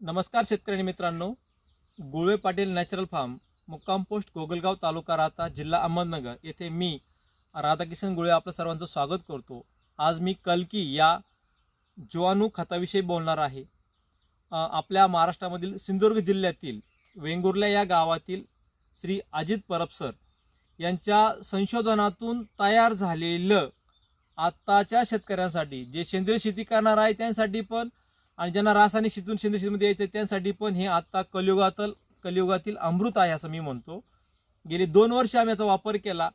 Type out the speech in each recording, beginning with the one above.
नमस्कार शेतकरी मित्रांनो. गुळवे पाटील नॅचरल फार्म मुक्काम पोस्ट गोगलगाव तालुका राहता जिल्हा अहमदनगर येथे मी राधाकिशन गुळे आपलं सर्वांचं स्वागत करतो. आज मी कलकी या जीवाणू खताविषयी बोलणार आहे. आपल्या महाराष्ट्रामधील सिंधुदुर्ग जिल्ह्यातील वेंगुर्ल्या या गावातील श्री अजित परबसर यांच्या संशोधनातून तयार झालेलं आत्ताच्या शेतकऱ्यांसाठी जे सेंद्रिय शेती करणार आहे त्यांसाठी पण आणि ज्यांना रासायनिक शेतून सेंद्रिय शेतीमध्ये यायचं आहे त्यांसाठी पण हे आत्ता कलियुगातल कलियुगातील अमृत आहे असं मी म्हणतो. गेली दोन वर्ष आम्ही याचा वापर केला.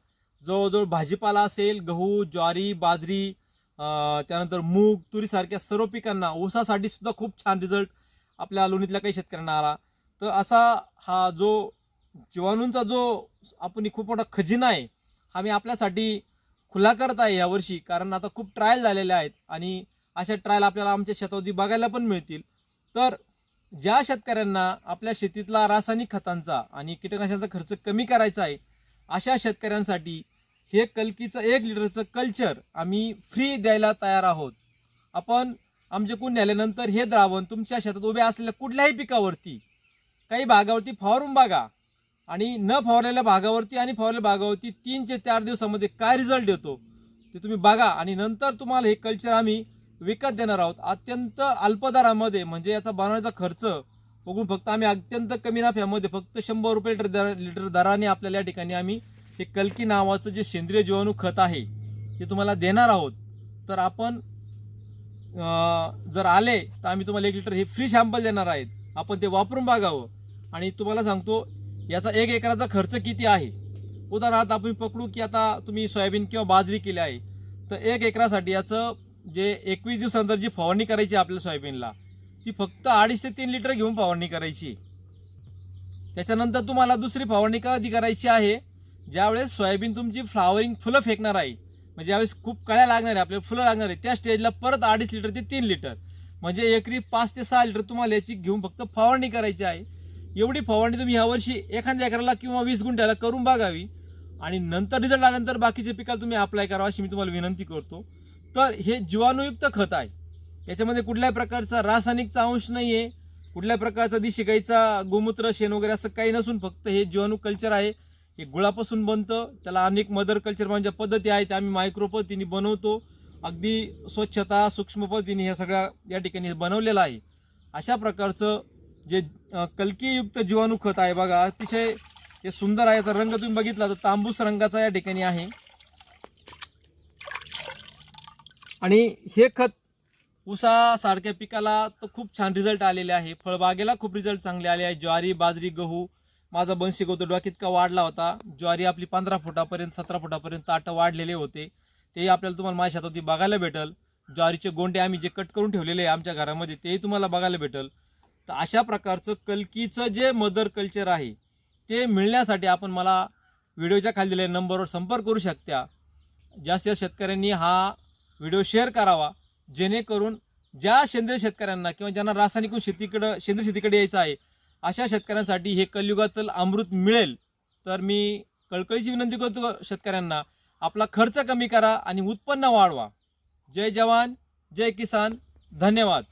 जवळजवळ भाजीपाला असेल गहू ज्वारी बाजरी त्यानंतर मूग तुरीसारख्या सर्व पिकांना ऊसासाठी सुद्धा खूप छान रिझल्ट आपल्या लोणीतल्या काही शेतकऱ्यांना आला. तर असा हा जो जीवाणूंचा जो आपण खूप मोठा खजिना आहे हा मी आपल्यासाठी खुला करत आहे यावर्षी. कारण आता खूप ट्रायल झालेल्या आहेत. आणि अशा ट्रायल आपल्याला आमच्या शेतावरती बघायला पण मिळतील. तर ज्या शेतकऱ्यांना आपल्या शेतीतला रासायनिक खतांचा आणि कीटकनाशकांचा खर्च कमी करायचा आहे अशा शेतकऱ्यांसाठी हे कलकीचं एक लिटरचं कल्चर आम्ही फ्री द्यायला तयार आहोत. आपण आमच्याकडून नेल्यानंतर हे द्रावण तुमच्या शेतात उभ्या असलेल्या कुठल्याही पिकावरती काही भागावरती फवारून बघा. आणि न फवारलेल्या भागावरती आणि फवारलेल्या भागावरती तीन ते चार दिवसामध्ये काय रिझल्ट येतो ते तुम्ही बघा आणि नंतर तुम्हाला हे कल्चर आम्ही विकत देणार आहोत. अत्यंत अल्प दरामध्ये म्हणजे याचा बनवण्याचा खर्च बघून फक्त आम्ही अत्यंत कमी नफ्यामध्ये फक्त शंभर रुपये लिटर दर लिटर दराने आपल्याला या ठिकाणी आम्ही हे कल्की नावाचं जे सेंद्रिय जीवाणू खत आहे ते तुम्हाला देणार आहोत. तर आपण जर आले तर आम्ही तुम्हाला एक लिटर हे फ्री शॅम्पल देणार आहेत. आपण ते वापरून बघावं. आणि तुम्हाला सांगतो याचा एक एकराचा खर्च किती आहे? उदाहरणार्थ आपण पकडू की आता तुम्ही सोयाबीन किंवा बाजरी केली आहे. तर एक एकरासाठी याचं जे एकवीस दिवसानंतर जी फवारणी करायची आहे आपल्या सोयाबीनला ती फक्त अडीच ते तीन लिटर घेऊन फवारणी करायची. त्याच्यानंतर तुम्हाला दुसरी फवारणी कधी करायची आहे ज्यावेळेस सोयाबीन तुमची फ्लावरिंग फुलं फेकणार आहे म्हणजे ज्यावेळेस खूप कळ्या लागणार आहे आपल्याला फुलं लागणार आहे त्या स्टेजला परत अडीच लिटर ते तीन लिटर. म्हणजे एकरी पाच ते सहा लिटर तुम्हाला याची घेऊन फक्त फवारणी करायची आहे. एवढी फवारणी तुम्ही यावर्षी एखाद्या एकराला किंवा वीस गुंठ्याला करून बघावी. आणि नंतर रिझल्ट आल्यानंतर बाकीचे पिकाला तुम्ही अप्लाय करावा अशी मी तुम्हाला विनंती करतो. तर हे जीवाणुयुक्त खत आहे. याच्यामध्ये कुठल्याही प्रकारचा रासायनिकचा अंश नाही आहे कुठल्या प्रकारचा दिशी गाईचा गोमूत्र शेण वगैरे असं काही नसून फक्त हे जीवाणू कल्चर आहे. हे गुळापासून बनतं. त्याला अनेक मदर कल्चर म्हणजे पद्धती आहेत त्या आम्ही मायक्रो पद्धतीने बनवतो. अगदी स्वच्छता सूक्ष्म पद्धतीने ह्या सगळ्या या ठिकाणी बनवलेलं आहे. अशा प्रकारचं जे अं, कल्कीयुक्त जीवाणू खत आहे बघा अतिशय हे सुंदर आहे. याचा रंग तुम्ही बघितला तर तांबूस रंगाचा या ठिकाणी आहे. आणि हे खत ऊसासारख्या पिकाला तर खूप छान रिझल्ट आलेले आहे. फळबागेला खूप रिझल्ट चांगले आले आहे. ज्वारी बाजरी गहू माझा बनशी गवतो डोक्यात इतका वाढला होता. ज्वारी आपली पंधरा फुटापर्यंत सतरा फुटापर्यंत ताटं वाढलेले होते. तेही आपल्याला तुम्हाला माझ्या शेतावरती बघायला भेटल. ज्वारीचे गोंडे आम्ही जे कट करून ठेवलेले आहे आमच्या घरामध्ये तेही तुम्हाला बघायला भेटल. तर अशा प्रकारचं कलकीचं जे मदर कल्चर आहे ते मिळण्यासाठी आपण मला व्हिडिओच्या खाली दिलेल्या नंबरवर संपर्क करू शकता. जास्त जास्त शेतकऱ्यांनी हा व्हिडिओ शेअर करावा जेणेकरून ज्या सेंद्रिय शेतकऱ्यांना किंवा ज्यांना रासायनिक शेतीकडं सेंद्रिय शेतीकडे यायचं आहे अशा शेतकऱ्यांसाठी हे कलियुगातील अमृत मिळेल. तर मी कळकळीची विनंती करतो शेतकऱ्यांना आपला खर्च कमी करा आणि उत्पन्न वाढवा. जय जवान जय किसान धन्यवाद.